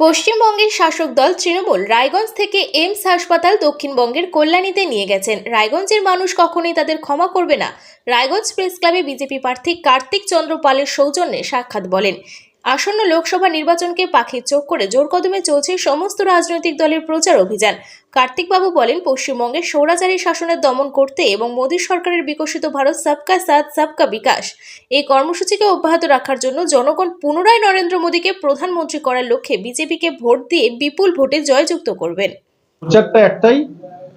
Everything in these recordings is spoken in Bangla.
পশ্চিমবঙ্গের শাসক দল তৃণমূল রায়গঞ্জ থেকে এমস হাসপাতাল দক্ষিণবঙ্গের কল্যাণীতে নিয়ে গেছেন। রায়গঞ্জের মানুষ কখনোই তাদের ক্ষমা করবে না। রায়গঞ্জ প্রেস ক্লাবে বিজেপি প্রার্থী কার্তিক চন্দ্র পালের সৌজন্যে সাক্ষাৎ বলেন। আসন্ন লোকসভা নির্বাচনকে পাখির চোখ করে জোর কদমে চলছে সমস্ত রাজনৈতিক দলের প্রচার অভিযান। কার্তিকবাবু বলেন, পশ্চিমবঙ্গে সৌরাচারী শাসনের দমন করতে এবং মোদী সরকারের বিকশিত ভারত সাবকা সাথ, সাবকা বিকাশ। এই কর্মসূচিকে অব্যাহত রাখার জন্য জনগণ পুনরায় নরেন্দ্র মোদীকে প্রধানমন্ত্রী করার লক্ষ্যে বিজেপিকে ভোট দিয়ে বিপুল ভোটে জয়যুক্ত করবেন। প্রচারটা একটাই,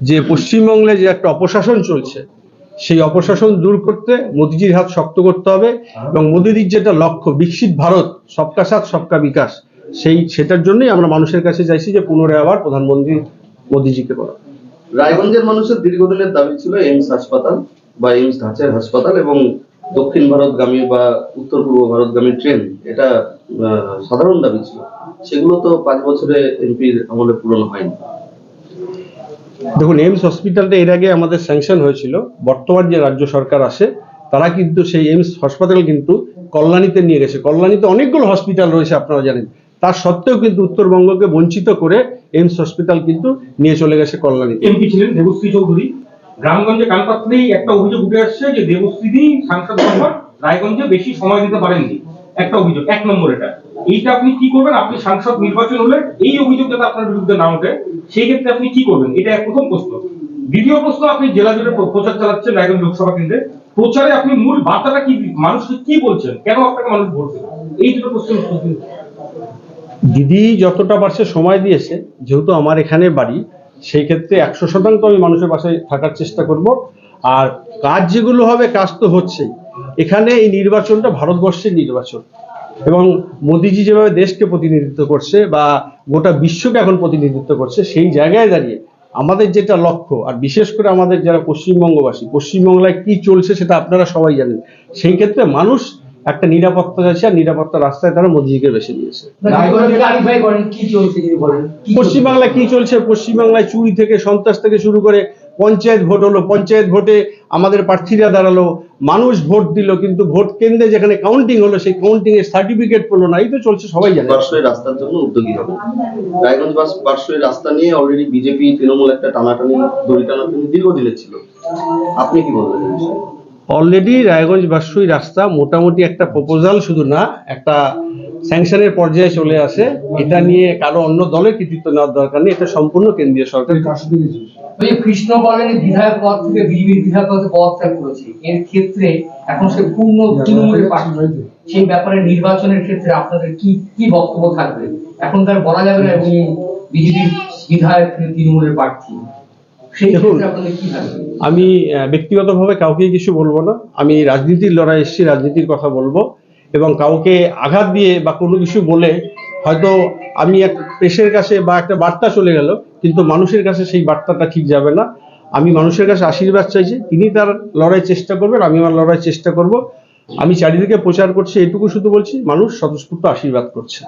যে পশ্চিমবঙ্গে যে একটা অপশাসন চলছে সেই অপশাসন দূর করতে মোদিজির হাত শক্ত করতে হবে এবং মোদিজির যেটা লক্ষ্য বিকশিত ভারত সবকা সাথ সবকা বিকাশ সেই সেটার জন্যই আমরা মানুষের কাছে চাইছি যে পুনরায় আবার প্রধানমন্ত্রী মোদিজিকে করা। রায়গঞ্জের মানুষের দীর্ঘদিনের দাবি ছিল এইমস হাসপাতাল বা এইমস ধাঁচের হাসপাতাল এবং দক্ষিণ ভারতগামী বা উত্তর পূর্ব ভারতগামী ট্রেন এটা সাধারণ দাবি ছিল। সেগুলো তো পাঁচ বছরে এমপির আমলে পূরণ হয়নি। দেখুন, এইমস হসপিটালটা এর আগে আমাদের স্যাংশন হয়েছিল। বর্তমান যে রাজ্য সরকার আসে তারা কিন্তু সেই এইমস হাসপাতাল কিন্তু কল্যাণীতে নিয়ে গেছে। কল্যাণীতে অনেকগুলো হসপিটাল রয়েছে, আপনারা জানেন। তার সত্ত্বেও কিন্তু উত্তরবঙ্গকে বঞ্চিত করে এইমস হসপিটাল কিন্তু নিয়ে চলে গেছে কল্যাণীতে। এমপি ছিলেন দেবশ্রী চৌধুরী। গ্রামগঞ্জে কান পাতলেই একটা অভিযোগ উঠে আসছে যে দেবশ্রী সাংসদ রায়গঞ্জে বেশি সময় দিতে পারেননি। একটা অভিযোগ, এক নম্বর এটা। এইটা আপনি কি করবেন? আপনি সাংসদ নির্বাচন হলে এই অভিযোগ যাতে আপনার বিরুদ্ধে না ওঠে, সেই ক্ষেত্রে আপনি কি করবেন? এটা এক প্রথম প্রশ্ন। দ্বিতীয় প্রশ্ন, আপনি জেলা জুড়ে প্রচার চালাচ্ছেন রায়গঞ্জ লোকসভা কেন্দ্রে। প্রচারে আপনি মূল বার্তাটা কি, মানুষকে কি বলছেন? কেন আপনাকে মানুষ ভোট এই দুটো প্রশ্ন দিদি যতটা পারছে সময় দিয়েছে, যেহেতু আমার এখানে বাড়ি, সেই ক্ষেত্রে একশো শতাংশ আমি মানুষের পাশে থাকার চেষ্টা করব। আর কাজ যেগুলো হবে, কাজ তো হচ্ছেই। এখানে এই নির্বাচনটা ভারতবর্ষের নির্বাচন। এবং মোদিজি যেভাবে দেশকে প্রতিনিধিত্ব করছে বা গোটা বিশ্বকে এখন প্রতিনিধিত্ব করছে সেই জায়গায় দাঁড়িয়ে আমাদের যেটা লক্ষ্য আর বিশেষ করে আমাদের যারা পশ্চিমবঙ্গবাসী পশ্চিমবাংলায় কি চলছে সেটা আপনারা সবাই জানেন সেই ক্ষেত্রে মানুষ একটা নিরাপত্তা চাইছে আর নিরাপত্তা রাস্তায় তারা মোদিজিকে বেছে নিয়েছে? পশ্চিমবাংলায় কি চলছে? পশ্চিমবাংলায় চুরি থেকে সন্ত্রাস থেকে শুরু করে পঞ্চায়েত ভোট হলো পঞ্চায়েত ভোটে আমাদের প্রার্থীরা দাঁড়াল মানুষ ভোট দিল কিন্তু ভোট কেন্দ্রে যেখানে কাউন্টিং হলো সেই কাউন্টিং এর সার্টিফিকেট পেল না এই তো চলছে সবাই জানে। বারসই রাস্তার জন্য উদ্যোগী হবে। রায়গঞ্জ বাস বারসই রাস্তা নিয়ে অলরেডি বিজেপি তৃণমূল একটা টানাটানি দড়ি টানাটানি দীর্ঘদিনের ছিল। আপনি কি বলবেন অলরেডি রায়গঞ্জ বাসুই রাস্তা মোটামুটি একটা প্রপোজাল শুধু না একটা স্যাংশনের পর্যায়ে চলে আসে। এটা নিয়ে কারও অন্য দলের কৃতিত্ব নেওয়ার দরকার নেই এটা সম্পূর্ণ কেন্দ্রীয় সরকার ওই যে কৃষ্ণ বলেন বিধায়ক পদ থেকে বিজেপির বিধায়ক পদে পদত্যাগ করেছে। এর ক্ষেত্রে এখন সে পূর্ণ তৃণমূলের প্রার্থী সেই ব্যাপারে নির্বাচনের ক্ষেত্রে আপনাদের কি কি বক্তব্য থাকবে? এখন তার বলা যাবে না উনি বিজেপির বিধায়ক তৃণমূলের প্রার্থী। আমি আহ, ব্যক্তিগতভাবে কাউকে কিছু বলব না। আমি রাজনীতির লড়াই এসেছি রাজনীতির কথা বলব। এবং কাউকে আঘাত দিয়ে বা কোনো কিছু বলে হয়তো আমি এক প্রেসের কাছে বা একটা বার্তা চলে গেল কিন্তু মানুষের কাছে সেই বার্তাটা ঠিক যাবে না। আমি মানুষের কাছে আশীর্বাদ চাইছি তিনি তার লড়াই চেষ্টা করবেন আমি আমার লড়াই চেষ্টা করব। আমি চারিদিকে প্রচার করছি এটুকু শুধু বলছি মানুষ স্বতঃস্ফূর্ত আশীর্বাদ করছে।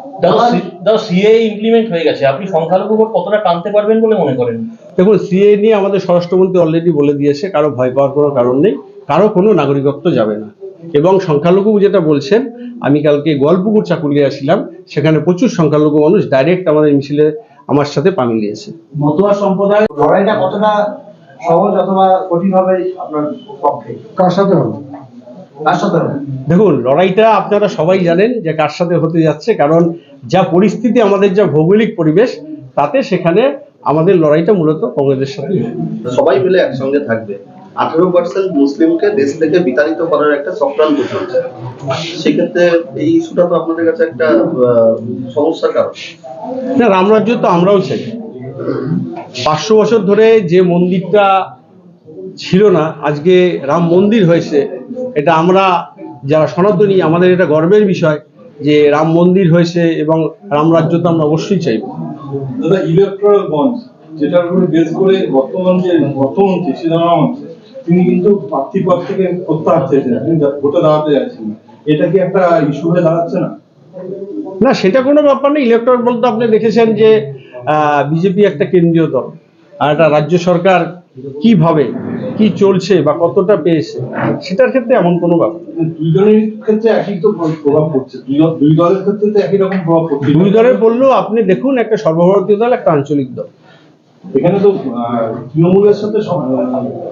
সিএ ইমপ্লিমেন্ট হয়ে গেছে। আপনি সংখ্যালঘু ভোট কতটা টানতে পারবেন বলে মনে করেন? দেখুন সিএ নিয়ে আমাদের স্বরাষ্ট্রমন্ত্রী অলরেডি বলে দিয়েছে কারও ভয় পাওয়ার কোনো কারণ নেই কারও কোনো নাগরিকত্ব যাবে না। এবং সংখ্যালঘু যেটা বলছেন আমি কালকে গোয়ালপুকুর চাকুলিয়া ছিলাম সেখানে প্রচুর সংখ্যালঘু মানুষ ডাইরেক্ট আমাদের মিছিলে আমার সাথে পা মিলিয়েছে মতুয়া সম্প্রদায় লড়াইটা কতটা সহজ অথবা কঠিন হবে আপনার পক্ষে? কার সাথে হবে? কার সাথে হবে? দেখুন লড়াইটা আপনারা সবাই জানেন যে কার সাথে হতে যাচ্ছে কারণ যা পরিস্থিতি আমাদের যা ভৌগোলিক পরিবেশ তাতে সেখানে আমাদের লড়াইটা মূলত কংগ্রেসের সাথে সবাই মিলে একসঙ্গে থাকবে। আঠারো পার্সেন্ট মুসলিমকে দেশ থেকে বিতাড়িত করার একটা চক্রান্ত চলছে। সেক্ষেত্রে এই ইস্যুটা তো আপনাদের কাছে একটা আহ, সমস্যার কারণ। না রামরাজ্য তো আমরাও চাই। পাঁচশো বছর ধরে যে মন্দিরটা ছিল না আজকে রাম মন্দির হয়েছে এটা আমরা যারা সনাতনী আমাদের এটা গর্বের বিষয় যে রাম মন্দির হয়েছে এবং রামরাজ্য তো আমরা অবশ্যই চাইব। দাদা ইলেকট্রাল বন্ড যেটার উপরে বেস করে বর্তমান যে অর্থমন্ত্রী সীতারাম আছে তিনি কিন্তু প্রার্থী পদ থেকে প্রত্যাহার চেয়েছেন তিনি ভোটে দাঁড়াতে যাচ্ছেন। না এটা কি একটা ইস্যু হয়ে দাঁড়াচ্ছে না? না সেটা কোনো ব্যাপার নেই ইলেকট্রন বলতে আপনি দেখেছেন যে বিজেপি একটা কেন্দ্রীয় দল। আর একটা রাজ্য সরকার কীভাবে কি চলছে বা কতটা পেয়েছে সেটার ক্ষেত্রে এমন কোনো ব্যাপার না। দুইজনের ক্ষেত্রে একই তো প্রভাব পড়ছে। দুই দুই দলের ক্ষেত্রে তো একই রকম প্রভাব পড়ছে। দুই দলের বললেও আপনি দেখুন একটা সর্বভারতীয় দল একটা আঞ্চলিক দল। এখানে তো তৃণমূলের সাথে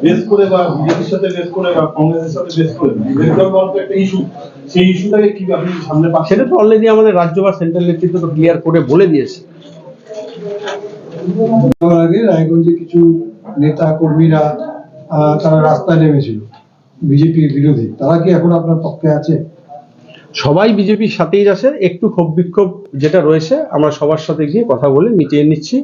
বেস করে বা বিজেপির সাথে বেস করে বা কংগ্রেসের সাথে বেস করে তো একটা ইস্যু সেই ইস্যুটাকে কি আপনি সামনে পাচ্ছেন? সেটা তো অলরেডি আমাদের রাজ্য বা সেন্ট্রাল নেতৃত্ব তো ক্লিয়ার করে বলে দিয়েছে। আগে রায়গঞ্জে কিছু নেতা কর্মীরা আহ, তারা রাস্তায় নেমেছিল বিজেপির বিরোধী। তারা কি এখন আপনার পক্ষে আছে? সবাই বিজেপির সাথেই আছে একটু ক্ষোভ বিক্ষোভ যেটা রয়েছে আমরা সবার সাথে গিয়ে কথা বলে মিটিয়ে নিচ্ছি।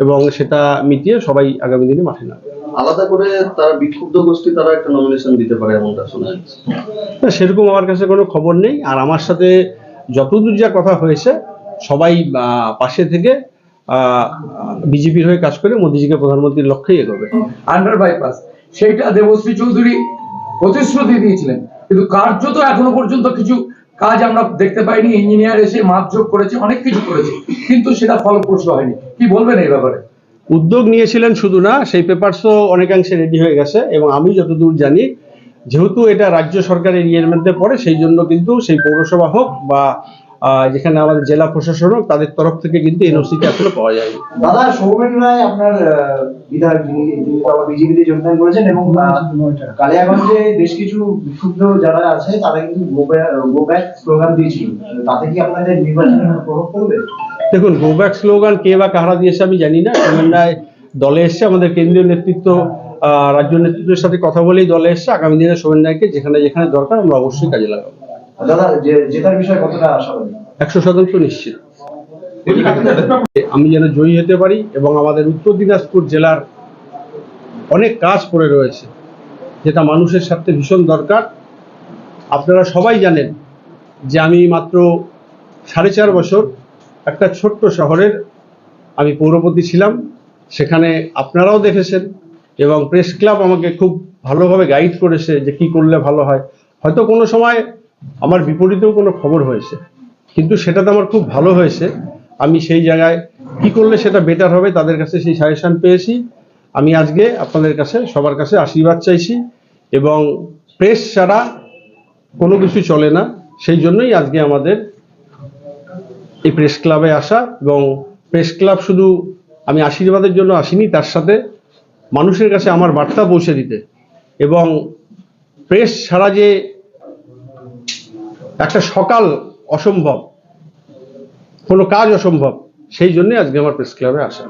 এবং সেটা মিটিয়ে সবাই আগামী দিনে মাঠে নামবে। আলাদা করে তারা বিক্ষুব্ধ গোষ্ঠী তারা একটা নমিনেশন দিতে পারে এমনটা শোনা যাচ্ছে। না, সেরকম আমার কাছে কোনো খবর নেই। আর আমার সাথে যতদূর যা কথা হয়েছে সবাই আহ, পাশে থেকে বিজেপির হয়ে কাজ করে মোদীজিকে প্রধানমন্ত্রীর লক্ষ্যেই এগোবে। আন্ডার বাইপাস সেইটা দেবশ্রী চৌধুরী প্রতিশ্রুতি দিয়েছিলেন। কিন্তু কার্য তো এখনও পর্যন্ত কিছু কাজ আমরা দেখতে পাইনি ইঞ্জিনিয়ার এসে মাপযোগ করেছে, অনেক কিছু করেছে, কিন্তু সেটা ফলপ্রসূ হয়নি। কি বলবেন এই ব্যাপারে? উদ্যোগ নিয়েছিলেন শুধু না, সেই পেপারস পেপারসও অনেকাংশে রেডি হয়ে গেছে এবং আমি যতদূর জানি, যেহেতু এটা রাজ্য সরকারের ইয়ের মধ্যে পড়ে সেই জন্য কিন্তু সেই পৌরসভা হোক বা যেখানে আমাদের জেলা প্রশাসন তাদের তরফ থেকে কিন্তু এনওসিটা এখনও পাওয়া যায়নি। দাদা সৌমেন রায় আপনার বিধায়ক যিনি বিজেপিতে যোগদান করেছেন এবং কালিয়াগঞ্জে বেশ কিছু বিক্ষুব্ধ যারা আছে তারা কিন্তু গো ব্যাক স্লোগান দিয়েছিল। তাতে কি আপনাদের নির্বাচনে প্রভাব পড়বে? দেখুন গো ব্যাক স্লোগান কে বা কাহারা দিয়েছে আমি জানি না। সোমেন রায় দলে এসছে আমাদের কেন্দ্রীয় নেতৃত্ব আহ, রাজ্য নেতৃত্বের সাথে কথা বলেই দলে এসছে। আগামী দিনে সোমেন রায়কে যেখানে যেখানে দরকার আমরা অবশ্যই কাজে লাগাবো। একশো শতাংশ নিশ্চিত। আমি যেন জয়ী হতে পারি এবং আমাদের উত্তর দিনাজপুর জেলার অনেক কাজ পড়ে রয়েছে, যেটা মানুষের স্বার্থে ভীষণ দরকার। আপনারা সবাই জানেন যে আমি মাত্র সাড়ে চার বছর একটা ছোট্ট শহরের আমি পৌরপতি ছিলাম, সেখানে আপনারাও দেখেছেন এবং প্রেস ক্লাব আমাকে খুব ভালোভাবে গাইড করেছে যে কি করলে ভালো হয়। হয়তো কোনো সময় আমার বিপরীতেও কোনো খবর হয়েছে। কিন্তু সেটাতে আমার খুব ভালো হয়েছে। আমি সেই জায়গায় কি করলে সেটা বেটার হবে তাদের কাছে সেই সাজেশন পেয়েছি। আমি আজকে আপনাদের কাছে, সবার কাছে আশীর্বাদ চাইছি এবং প্রেস ছাড়া কোনো কিছু চলে না। সেই জন্যই আজকে আমাদের এই প্রেস ক্লাবে আসা এবং প্রেস ক্লাব শুধু আমি আশীর্বাদের জন্য আসিনি, তার সাথে মানুষের কাছে আমার বার্তা পৌঁছে দিতে। এবং প্রেস ছাড়া যে একটা সকাল অসম্ভব কোনো কাজ অসম্ভব সেই জন্যে আজকে আমার প্রেস ক্লাবে আসা।